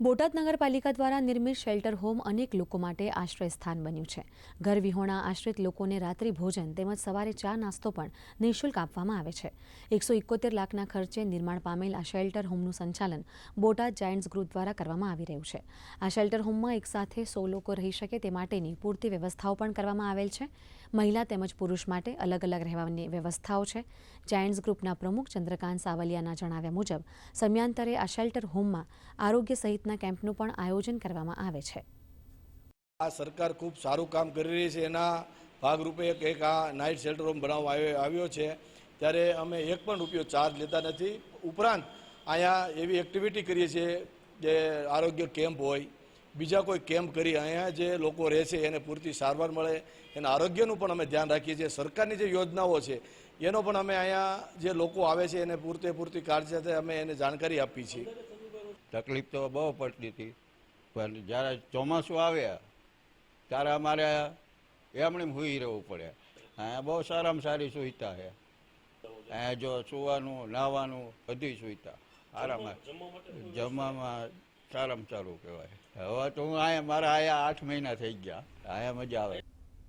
બોટાદ નગરપાલિકા દ્વારા નિર્મિત શેલ્ટર હોમ અનેક લોકો માટે આશ્રય સ્થાન બન્યું છે. ઘર વિહોણા આશ્રિત લોકોને રાત્રિ ભોજન તેમજ સવારે ચા નાસ્તો પણ નિઃશુલ્ક આપવામાં આવે છે. એકસો ઇકોતેર લાખના ખર્ચે નિર્માણ પામેલ આ શેલ્ટર હોમનું સંચાલન બોટાદ જાયન્ટ્સ ગ્રુપ દ્વારા કરવામાં આવી રહ્યું છે. આ શેલ્ટર હોમમાં એકસાથે સો લોકો રહી શકે તે માટેની પૂરતી વ્યવસ્થાઓ પણ કરવામાં આવેલ છે. મહિલા તેમજ પુરુષ માટે અલગ અલગ રહેવાની વ્યવસ્થાઓ છે. જાયન્ટ્સ ગ્રુપના પ્રમુખ ચંદ્રકાંત સાવલિયાના જણાવ્યા મુજબ, સમયાંતરે આ શેલ્ટર હોમમાં આરોગ્ય સહિતના કેમ્પનું પણ આયોજન કરવામાં આવે છે. આ સરકાર ખૂબ સારું કામ કરી રહી છે. એના ભાગરૂપે એક આ નાઇટ શેલ્ટર હોમ બનાવવામાં આવ્યો છે. ત્યારે અમે એક પણ રૂપિયો ચાર્જ લેતા નથી. ઉપરાંત અહીંયા એવી એક્ટિવિટી કરીએ છીએ જે આરોગ્ય કેમ્પ હોય. બીજા કોઈ કેમ્પ કરી અહીંયા જે લોકો રહે છે, એને પૂરતી સારવાર મળે. એના આરોગ્યનું પણ અમે ધ્યાન રાખીએ છીએ. સરકારની જે યોજનાઓ છે, એનો પણ અમે અહીંયા જે લોકો આવે છે, એને પૂરતે પૂરતી કાળજી સાથે અમે એને જાણકારી આપીએ છીએ. તકલીફ તો બહુ પડતી હતી. પણ જ્યારે ચોમાસું આવ્યા, ત્યારે અમારે એમણે હુઈ રહેવું પડે. અહીંયા બહુ સારામાં સારી સુવિધા છે. અહીંયા જો સુવાનું નાહવાનું બધી સુવિધા. આરામ જમવામાં સારામાં સારું કહેવાય. હવે તો હું અહીંયા, મારા અહીંયા આઠ મહિના થઈ ગયા. અહીંયા મજા આવે.